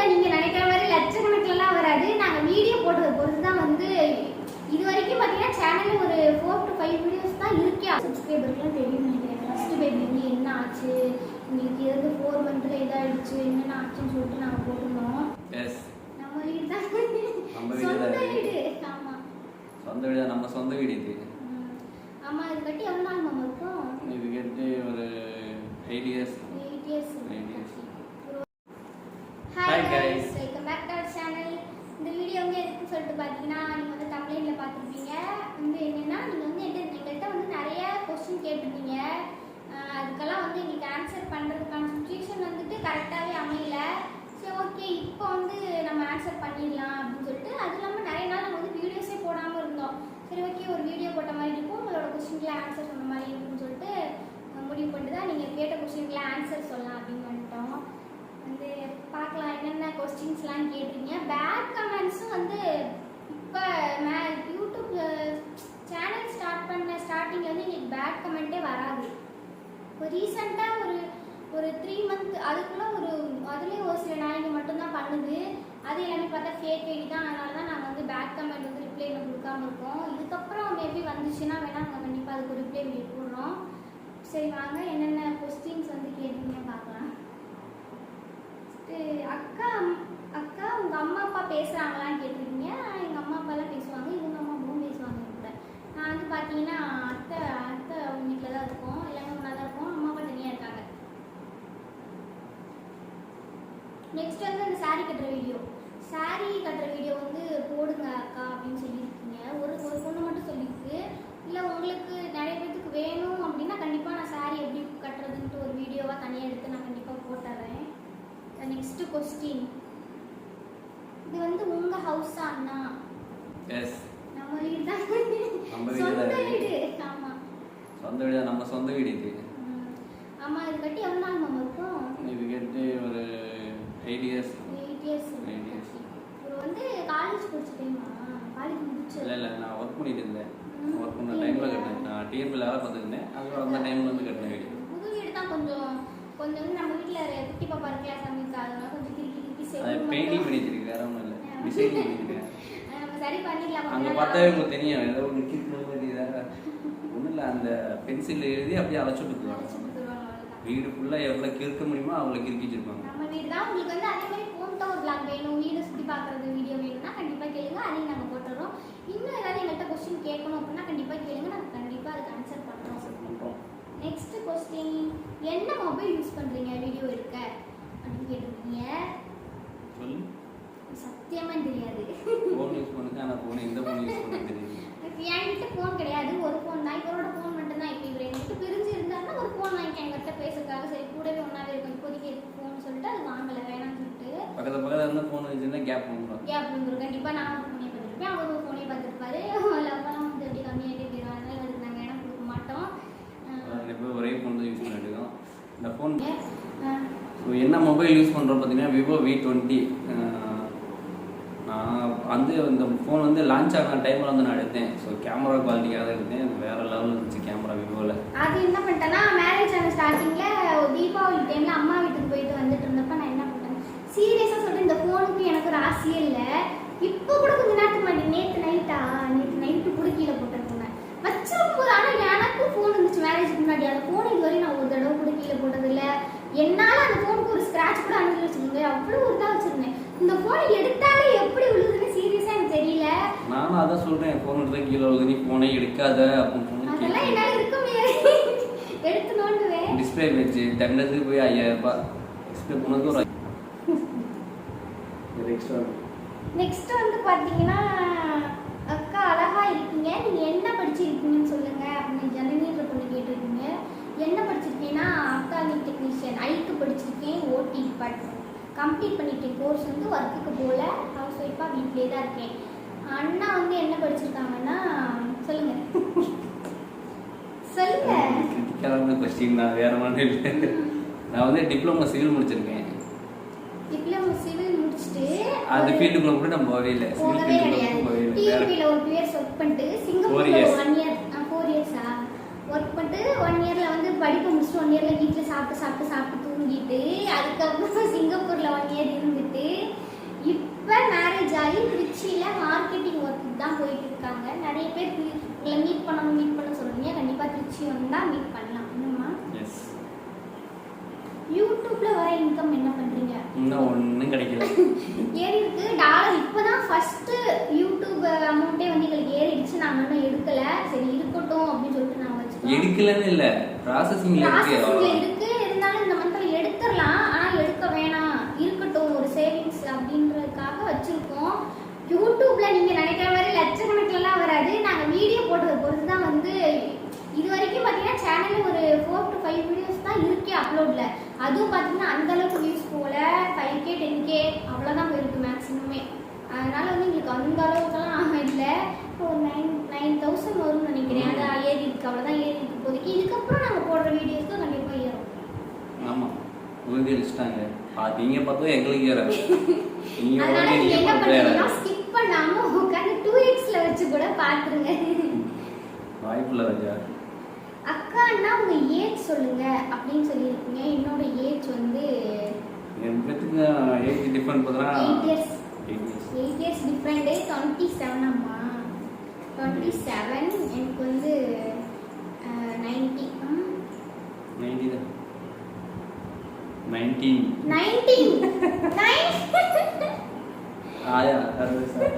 இல்லை நீங்க நினைக்கிற மாதிரி லட்சக்கணக்கிலலாம் வராது. நாங்க வீடியோ போட்டதை பொறுத்து தான் வந்து இது வரைக்கும் பார்த்தீங்கன்னா சேனல்ல ஒரு ஃபோர் டு ஃபைவ் வீடியோஸ் தான் இருக்கே. சப்ஸ்கிரைபருக்குலாம் தெரியும் நினைக்கிறேன். ஃபர்ஸ்ட் பேபி வந்து என்ன ஆச்சு? உங்களுக்கு இருந்து ஃபோர் மந்த்ல இதாயிடுச்சு. என்னென்ன ஆச்சுன்னு சொல்லிட்டு நாங்கள் போட்டிருந்தோம். நம்ம வீடு தான். நம்ம சொந்த. வீடு. ஆமா. சொந்த வீடு? தான், நம்ம சொந்த வீடு இது. ஆமா இது கட்டி எவ்வளோ நாள் மாமா இருக்கும்? இது கேட்டு ஒரு eight years eight years Eight years. Hi hi guys. Guys welcome back to our channel இந்த வீடியோ வந்து எதுக்குன்னு சொல்லிட்டு பார்த்தீங்கன்னா நீங்கள் வந்து தமிழ்ல பார்த்துருப்பீங்க வந்து என்னென்னா நீங்கள் வந்து என்கிட்ட எங்கள்கிட்ட வந்து நிறைய கொஸ்டின் கேட்டிருந்தீங்க ஆஹ் அதுக்கெல்லாம் வந்து எங்களுக்கு ஆன்சர் பண்ணுறதுக்கான சுச்சுவேஷன் வந்துட்டு கரெக்டாகவே அமையல சரி ஓகே இப்போ வந்து நம்ம ஆன்சர் பண்ணிடலாம் அப்படின்னு சொல்லிட்டு அது இல்லாமல் நிறைய நாள் நம்ம வந்து வீடியோஸே போடாமல் இருந்தோம் சரி ஓகே ஒரு வீடியோ போட்ட மாதிரி இருக்கும் உங்களோட கொஸ்டின்க்குலாம் ஆன்சர் சொன்ன மாதிரி இருக்கும்னு சொல்லிட்டு அஹ் முடிவு பண்ணிட்டு தான் நீங்கள் கேட்ட கொஸ்டின்க்குலாம் ஆன்சர் சொல்லலாம் அப்படின்னு வந்துட்டோம். வந்து பார்க்கலாம் என்னென்ன கொஸ்டின்ஸ்லாம் கேட்டிருக்கீங்க பேட் கமெண்ட்ஸும் வந்து இப்போ மே யூடியூப் சேனல் ஸ்டார்ட் பண்ண ஸ்டார்டிங்கில் வந்து எங்களுக்கு பேட் கமெண்ட்டே வராது. இப்போ ரீசெண்டாக ஒரு ஒரு த்ரீ மந்த் அதுக்குள்ளே ஒரு அதுலேயும் ஒரு சில நாளைக்கு மட்டும்தான் பண்ணுது. அது எல்லாமே பார்த்தா ஃபேக் ஐடி தான். அதனால தான் நாங்கள் வந்து பேட் கமெண்ட் வந்து ரிப்ளை கொடுக்காம இருக்கோம். இதுக்கப்புறம் மேபி வந்துச்சுன்னா வேணால் நாங்கள் கண்டிப்பாக அதுக்கு ரிப்ளை வீடியோ போடுறோம். சரி வாங்க என்னென்ன கொஸ்டின்ஸ் வந்து கேட்டீங்க பார்க்கலாம். அக்கா அக்கா உங்க அம்மா அப்பா பேசுறாங்களான்னு கேட்டிருக்கீங்க. எங்க அம்மா அப்பா எல்லாம் பேசுவாங்க. இவங்க அம்மா அப்பாவும் பேசுவாங்க கூட. நான் வந்து பாத்தீங்கன்னா அத்தை அத்தை அவங்க வீட்டில் தான் இருக்கோம். எல்லாமே ஒன்றா தான் இருக்கும். அம்மா அப்பா தனியாக இருக்காங்க. நெக்ஸ்ட் வந்து அந்த saree கட்டுற வீடியோ saree கட்டுற வீடியோ வந்து போடுங்க அக்கா அப்படின்னு சொல்லி ஒரு ஒரு பொண்ணு மட்டும் சொல்லியிருக்கு இல்லை உங்களுக்கு நிறைய பேத்துக்கு வேணும் அப்படின்னா கண்டிப்பாக நான் saree எப்படி கட்டுறதுன்ட்டு ஒரு வீடியோவாக தனியாக எடுத்து நான் கண்டிப்பாக போட்டுறேன் நெக்ஸ்ட் கொஸ்டின் இது வந்து உங்க ஹவுஸா அண்ணா? எஸ் நம்ம வீடு தான். நம்ம வீடு சொந்த இது. வீடு. ஆமா. சொந்த வீடு தான், நம்ம சொந்த வீடு இது. ஆமா இது கட்டி எவ்வளவு நாள் மாமா இருக்கும் இது கேட்டு ஒரு eight years eight years Eight years. ஒரு வந்து காலேஜ் படிச்சுட்டேமா காலேஜ் முடிச்சு இல்லை இல்லை நான் ஒர்க் பண்ணிட்டு இருந்தேன். ஒர்க் பண்ண டைமில் கட்டினேன். நான் டிஎம்பில் வேலை பார்த்துருந்தேன் அதுக்கப்புறம் அந்த டைமில் வந்து கட்டின வீடு புது வீடு தான் கொஞ்சம் வந்து நம்ம வீட்ல குட்டி பாப்பா சமைச்சா அதனால கொஞ்சம் கிறுக்கி கிறுக்கி செய்யணும் பெயிண்டிங் பண்ணி வச்சிருக்கு வேற ஒன்றும் இல்லை. டிசைன் பண்ணியிருக்கேன் நம்ம சரி கொஞ்ச அங்கே பார்த்தாவே உங்களுக்கு தெரியும் ஏதோ ஒரு மாதிரி இதாக ஒன்றும் இல்லை அந்த பென்சில் எழுதி அப்படியே அழைச்சி அழைச்சு விட்டுருவாங்க கொடுத்துருவாங்க அவ்வளவுதான். வீடு ஃபுல்லாக எவ்வளோ கிறுக்க முடியுமோ அவ்வளோ கிறுக்கி வச்சிருப்பாங்க. நம்ம வீடு தான் உங்களுக்கு வந்து அதே மாதிரி ஃபோன் டவர் vlog வேணும் வீடு வீடியோ வேணும்னா கண்டிப்பாக கேளுங்க அதையும் நாங்கள் போட்டுறோம் இன்னும் ஏதாவது எங்கள்கிட்ட கொஸ்டின் கேட்கணும் அப்படின்னா கண்டிப்பாக கேளுங்க நாங்கள் கண்டிப்பாக அதுக்கு ஆன்சர் பண்ணுறோம் பண்ணுறோம் நெக்ஸ்ட் கொஸ்டின் என்ன மொபைல் யூஸ் பண்ணுறீங்க வீடியோ எடுக்க அப்படின்னு கேட்டிருக்கீங்க சொல்லு தெரியாது. ஃபோன் யூஸ் பண்ணுங்க ஆனால் ஃபோன் எந்த ஃபோன் யூஸ் பண்ண தெரியும் என்கிட்ட ஃபோன் கிடையாது ஒரு ஃபோன் தான். இவரோட ஃபோன் மட்டும் தான் இப்போ இவர் எங்கிட்ட பிரிஞ்சு இருந்தாருன்னா ஒரு ஃபோன் வாங்கிக்க எங்கிட்ட பேசுறதுக்காக சரி கூடவே ஒன்றாவே இருக்கும் இப்போதைக்கு எதுக்கு ஃபோன் சொல்லிட்டு அது வாங்கலை வேணாம்னு சொல்லிட்டு பக்கத்து பக்கத்தில் இருந்தால் ஃபோன் வச்சுருந்தா கேப் வந்துடும் ஏன் அப்படிங்கிற கண்டிப்பாக நான் ஒரு ஃபோனே பார்த்துருப்பேன். அவர் ஒரு ஃபோனே பார்த்துருப்பாரு. லவ்லாம் வந்து அப்படி கம்மியாகிட்டே போயிடும் அதனால அதுக்கு நாங்கள் இடம் கொடுக்க மாட்டோம். ஒரே ஃபோன் தான் யூஸ் பண்ணிட்டு இருக்கோம். இந்த ஃபோன் ஸோ என்ன மொபைல் யூஸ் பண்ணுறோம் பார்த்தீங்கன்னா விவோ வி டுவெண்ட்டி வந்து இந்த ஃபோன் வந்து லான்ச் ஆகிற டைமில் வந்து நான் எடுத்தேன். ஸோ கேமரா குவாலிட்டியாக தான் எடுத்தேன். வேறு லெவலில் இருந்துச்சு கேமரா விவோவில் அது என்ன பண்ணிட்டேன்னா மேரேஜ் ஆன ஸ்டார்டிங்கில் தீபாவளி டைமில் அம்மா வீட்டுக்கு போயிட்டு வந்துட்டு இருந்தப்ப நான் என்ன பண்ணேன் சீரியஸாக சொல்லிட்டு இந்த ஃபோனுக்கு எனக்கு ஒரு ஆசையே இல்லை. இப்போ கூட கொஞ்ச நேரத்துக்கு முன்னாடி நேற்று நைட்டா நேற்று நைட்டு கூட கீழே போட்டிருக்கேன் வச்சிருக்கும் போது ஆனால் எனக்கும் ஃபோன் இருந்துச்சு மேரேஜ்க்கு முன்னாடி. அந்த ஃபோன் இதுவரையும் நான் ஒரு தடவை கூட போட்டதில்லை என்னால் அந்த ஃபோனுக்கு ஒரு ஸ்க்ராட்ச் கூட அனுப்பி வச்சுக்கோங்க அவ்வளோ ஒரு தான் வச்சுருந்தேன். இந்த ஃபோனை எடுத்தாலே எப்படி விழுது நானும் அதான் சொல்கிறேன் ஃபோன் எடுத்தால் கீழே வருது நீ ஃபோனை எடுக்காத அப்படின்னு எடுத்து டிஸ்பிளே வச்சு தண்டத்துக்கு போய் ஐயாயிரம் ரூபாய். டிஸ்பிளே போனது ஒரு எக்ஸ்ட்ரா நெக்ஸ்ட் வந்து பார்த்தீங்கன்னா அக்கா அழகா இருக்கீங்க. நீங்க என்ன படிச்சிருக்கீங்கன்னு சொல்லுங்க. அப்படின்னு ஜனனின்ற பொண்ணு கேட்டிருக்கீங்க. என்ன படிச்சிருக்கீங்கன்னா அக்காலிங் டெக்னீஷியன் ஐக்கு படிச்சிருக்கேன் ஓடி டிபார்ட்மெண்ட் கம்ப்ளீட் பண்ணிட்டேன். கோர்ஸ் வந்து ஒர்க்குக்கு போகல. ஹவுஸ் ஒய்ஃபாக வீட்டிலே தான் இருக்கேன். அண்ணா வந்து என்ன படிச்சிருக்காங்கன்னா சொல்லுங்க. சொல்லுங்க. கொஸ்டின் தான் வேற மாதிரி நான் வந்து டிப்ளமோ சிவில் முடிச்சிருக்கேன். டிப்ளமோ சிவில் முடிச்சுட்டு அந்த ஃபீல்டுக்குள்ள கூட நம்ம போகவே இல்லை. சிவில் போகவே ஃபீல்டுக்குள்ள கிடையாது. போகவே இல்லை. வேற டிவில ஒரு டூ இயர்ஸ் ஒர்க் பண்ணிட்டு சிங்கப்பூர்ல years. ஒன் இயர் ஃபோர் இயர்ஸா ஒர்க் பண்ணிட்டு ஒன் இயர்ல வந்து படிப்பு முடிச்சுட்டு ஒன் இயர்ல வீட்டுல சாப்பிட்டு சாப்பிட்டு சாப்பிட்டு தூங்கிட்டு அதுக்கப்புறம் சிங்கப்பூர்ல ஒன் இயர் இருந்துட்டு விஷயம் தான் போயிட்டு இருக்காங்க நிறைய பேர் உங்களை மீட் பண்ணணும் மீட் பண்ண சொல்றீங்க கண்டிப்பா திருச்சி வந்தா மீட் பண்ணலாம். என்னம்மா? யூடியூப்ல வர இன்கம் என்ன பண்றீங்க? இன்னும் ஒன்றும் கிடைக்கல. ஏறி இருக்கு. டாலர் இப்பதான் ஃபர்ஸ்ட் யூடியூப் அமௌண்ட்டே வந்து எங்களுக்கு ஏறிடுச்சு. நாங்க இன்னும் எடுக்கல. சரி இருக்கட்டும் அப்படின்னு சொல்லிட்டு நாங்க வச்சுக்கோம் எடுக்கலன்னு இல்ல. ப்ராசஸிங்ல இருக்கு. இருக்கு. இருந்தாலும் இந்த மந்த்ல எடுத்துடலாம். ஆனா எடுக்க வேணாம். இருக்கட்டும். ஒரு சேவிங்ஸ் அப்படின்றதுக்காக வச்சிருக்கோம். யூடியூப்ல நீங்க நினைக்கிற மாதிரி பார்த்தீங்கன்னா சேனல்ல ஒரு ஃபோர் டு ஃபைவ் வீடியோஸ் தான் இருக்கே அப்லோட்ல அதுவும் பார்த்தீங்கன்னா அந்த அளவுக்கு வியூஸ் போகல. ஃபைவ் கே டென் கே அவ்வளோதான் போயிருக்கு மேக்ஸிமமே அதனால வந்து எங்களுக்கு அந்த அளவுக்குலாம் இல்லை ஒரு நைன் நைன் தௌசண்ட் வரும்னு நினைக்கிறேன். அது ஏறி இருக்கு. அவ்வளோதான் ஏறி இருக்கு இப்போதைக்கு. இதுக்கப்புறம் நாங்கள் போடுற வீடியோஸ்க்கு கண்டிப்பாக ஏறும். ஆமாம் உறுதி அடிச்சிட்டாங்க பார்த்து எங்களுக்கு அதனால நீங்க என்ன ஸ்கிப் பண்ணாம உட்காந்து டூ எக்ஸ்ல வச்சு கூட ராஜா. அக்கான்னா உங்க ஏஜ் சொல்லுங்க அப்படின்னு சொல்லியிருக்கீங்க. என்னோட ஏஜ் வந்து பேத்துக்கு ஏஜ் டிஃப்ரெண்ட் பார்த்தா eight years eight years eight years different twenty seven அம்மா. டுவெண்ட்டி செவன் எனக்கு வந்து நைன்டி நைன்டி தான். நைன்டீன் நைன்டீன் ஆயா அறுபது சார்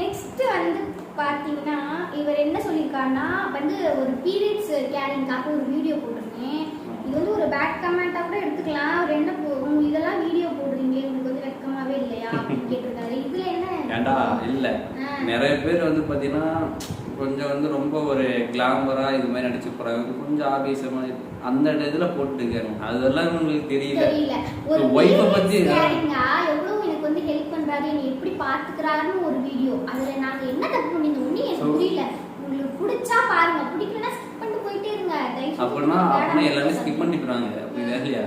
நெக்ஸ்ட் வந்து பார்த்தீங்கன்னா இவர் என்ன சொல்லியிருக்காருன்னா வந்து ஒரு பீரியட்ஸ் கேரிங்காக ஒரு வீடியோ போட்டிருக்கேன். இது வந்து ஒரு பேட் கமெண்ட்டாக கூட எடுத்துக்கலாம். அவர் என்ன போ- உங்க இதெல்லாம் வீடியோ போடுறீங்க உங்களுக்கு வந்து வெக்கமாவே இல்லையா? அப்படின்னு கேட்டிருக்காரு. இதுல என்ன? ஏண்டா இல்லை. நிறைய பேர் வந்து பார்த்தீங்கன்னா கொஞ்சம் வந்து ரொம்ப ஒரு கிளாமராக இது மாதிரி நடிச்சு போகிறாங்க கொஞ்சம் ஆபீசமாக அந்த இதில் போட்டுருக்காங்க அதெல்லாம் உங்களுக்கு தெரியல. ஒய்ஃபை பற்றி பண்றாரு என்னை எப்படி பாத்துக்கிறாருன்னு ஒரு வீடியோ அதுல நாங்க என்ன தப்பு ஒண்ணு எனக்கு புரியல. உங்களுக்கு பிடிச்சா பாருங்க. பிடிக்கலன்னா ஸ்கிப் பண்ணிட்டு போயிட்டே இருங்க. அப்படின்னா அப்படின்னா எல்லாமே ஸ்கிப் பண்ணிக்கிறாங்க. அப்படிதான் இல்லையா?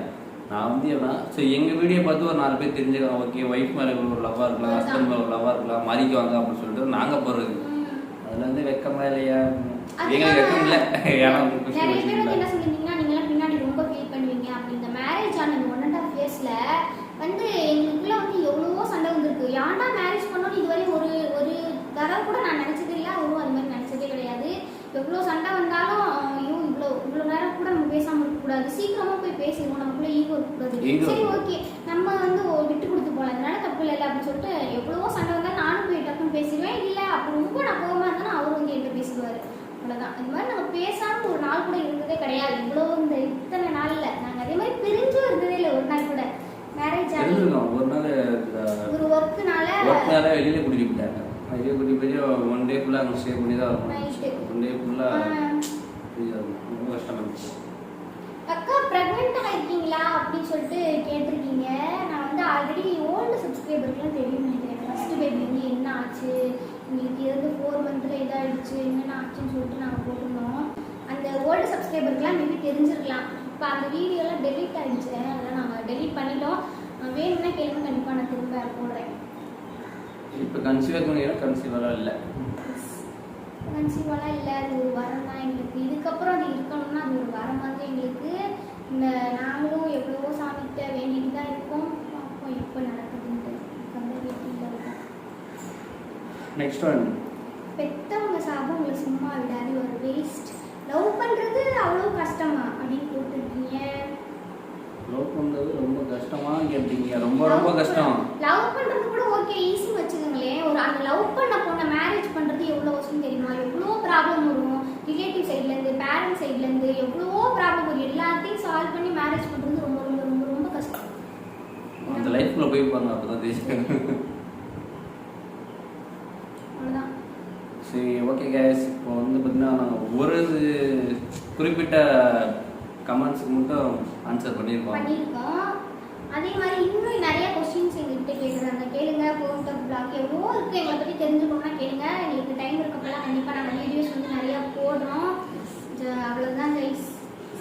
நான் வந்து எப்படின்னா ஸோ எங்கள் வீடியோ பார்த்து ஒரு நாலு பேர் தெரிஞ்சுக்கலாம். ஓகே ஒய்ஃப் மேலே ஒரு லவ்வாக இருக்கலாம் ஹஸ்பண்ட் மேலே ஒரு லவ்வாக இருக்கலாம் மாறிக்குவாங்க அப்படின்னு சொல்லிட்டு நாங்கள் போடுறது ம். அதில் வந்து வெக்கமா இல்லையா? எங்களுக்கு வெக்கம் இல்லை. ஏன்னா நிறைய பேர் வந்து வச்சுக்கலாம் என்ன சொல்லியிருந்தீங்கன்னா நீங்களாம் பின்னாடி ரொம்ப ஃபீல் பண்ணுவீங்க. அப்படி இந்த மேரேஜ் ஆன ஒன் அண்ட் ஹாஃப் இயர்ஸ்ல வந்து எவ்வளவோ சண்டை வந்திருக்கு. யாண்டா மேரேஜ் பண்ணோம்னு இதுவரை ஒரு ஒரு தடவை கூட நான் நினைச்சது இல்லை. அவரும் அது மாதிரி நினைச்சதே கிடையாது. எவ்வளோ சண்டை வந்தாலும் ஐயோ இவ்வளோ இவ்வளோ நேரம் கூட நம்ம பேசாம இருக்கக்கூடாது சீக்கிரமா போய் பேசிடுவோம். நமக்குள்ள ஈகோ இருக்கக்கூடாது. சரி ஓகே நம்ம வந்து விட்டு கொடுத்து போகலாம் அதனால தப்பு இல்லை அப்படின்னு சொல்லிட்டு எவ்வளவோ சண்டை வந்தாலும் நானும் போய் டக்குன்னு பேசிடுவேன். இல்லை அப்போ ரொம்ப நான் கோவமா இருந்தாலும் அவரும் வந்து என்கிட்ட பேசுவார் அவ்வளோதான் இது மாதிரி நாங்கள் பேசாம ஒரு நாள் கூட இருந்ததே கிடையாது. இவ்வளோ இந்த இத்தனை நாள்ல நாங்கள் அதே மாதிரி பிரிஞ்சும் இருந்ததே இல்லை ஒரு நாள் கூட மேரேஜ் தெரிஞ்சுக்கணும் ஒரு நாள் ஒரு ஒர்க்குனால ஒர்க்னால வெளியில கூட்டிட்டு போயிட்டாங்க. வெளியே கூட்டிட்டு போய் ஒன் டே ஃபுல்லாக அங்கே ஸ்டே பண்ணி தான் Night. இருக்கணும் ஒன் டே ஃபுல்லாக ரொம்ப கஷ்டமா இருந்துச்சு. அக்கா ப்ரெக்னெண்ட்டாக இருக்கீங்களா அப்படின்னு சொல்லிட்டு கேட்டிருக்கீங்க. நான் வந்து ஆல்ரெடி ஓல்டு சப்ஸ்கிரைபருக்குலாம் தெரியும் நினைக்கிறேன். பேபி வந்து என்ன ஆச்சு? உங்களுக்கு இருந்து ஃபோர் மந்த்தில் இதாகிடுச்சு என்னென்ன ஆச்சுன்னு சொல்லிட்டு நாங்கள் போட்டிருந்தோம். அந்த ஓல்டு சப்ஸ்கிரைபருக்குலாம் மேபி தெரிஞ்சிருக்கலாம். இப்போ அந்த வீடியோலாம் டெலீட் ஆகிடுச்சு அதெல்லாம் நாங்கள் டெலீட் பண்ணிட்டோம். வேணும்னா கேளுங்க. கண்டிப்பாக நான் திரும்ப போடுறேன் இப்போ கன்சீவர் பண்ணிங்கன்னா கன்சீவராக இல்லை? கன்சீவெல்லாம் இல்லை. அது ஒரு வரம் தான் எங்களுக்கு. இதுக்கப்புறம் அது இருக்கணும்னா அது ஒரு வரம் மாதிரி எங்களுக்கு. இந்த நாங்களும் எவ்வளவோ சாமிகிட்ட வேண்டிட்டு தான் இருக்கோம். பார்ப்போம் எப்போ நடக்குதுன்ட்டு. நெக்ஸ்ட் ஒன் பெத்தவங்க சார்பு உங்களை சும்மா விடாது ஒரு வேஸ்ட் லவ் பண்ணுறது அவ்வளோ கஷ்டமா? அப்படின்னு போட்டுருக்கீங்க லவ் பண்ணுறது ரொம்ப கஷ்டமா? கேட்டீங்க ரொம்ப ரொம்ப கஷ்டம். லவ் பண்ணுறது கூட ஓகே ஈஸி வச்சுக்கோங்களேன். ஒரு அந்த லவ் பண்ண பொண்ணை மேரேஜ் பண்ணுறது எவ்வளோ கஷ்டம் தெரியுமா? எவ்வளோ ப்ராப்ளம் வரும்? ரிலேட்டிவ் சைட்லேருந்து பேரண்ட் சைட்லேருந்து எவ்வளவோ ப்ராப்ளம் வரும். எல்லாத்தையும் சால்வ் பண்ணி மேரேஜ் பண்ணுறது ரொம்ப ரொம்ப ரொம்ப ரொம்ப கஷ்டம். அந்த லைஃப்ல போய் பாருங்க அப்பதான் தெரியும் அவ்வளோதான் சரி ஓகே கேஸ் இப்போ வந்து பார்த்தீங்கன்னா நாங்கள் ஒரு குறிப்பிட்ட கமெண்ட்ஸுக்கு மட்டும் ஆன்சர் பண்ணியிருக்கோம். பண்ணியிருக்கோம். அதே மாதிரி இன்னும் நிறைய கொஸ்டின்ஸ் எங்ககிட்ட கேட்குறாங்க கேளுங்க போட்டோ பிளாக் எவ்வளோ இருக்குது எங்களை பற்றி தெரிஞ்சுக்கணும்னா கேளுங்க. எங்களுக்கு டைம் இருக்கப்பெல்லாம் கண்டிப்பாக நாங்கள் வீடியோஸ் வந்து நிறையா போடுறோம். கைஸ்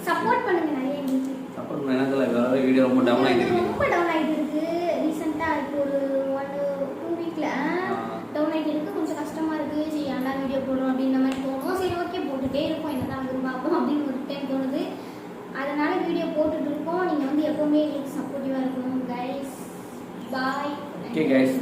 சப்போர்ட் பண்ணுங்க நிறைய எனக்குல வேற வீடியோ ரொம்ப டவுன் ஆகிட்டு Okay, guys.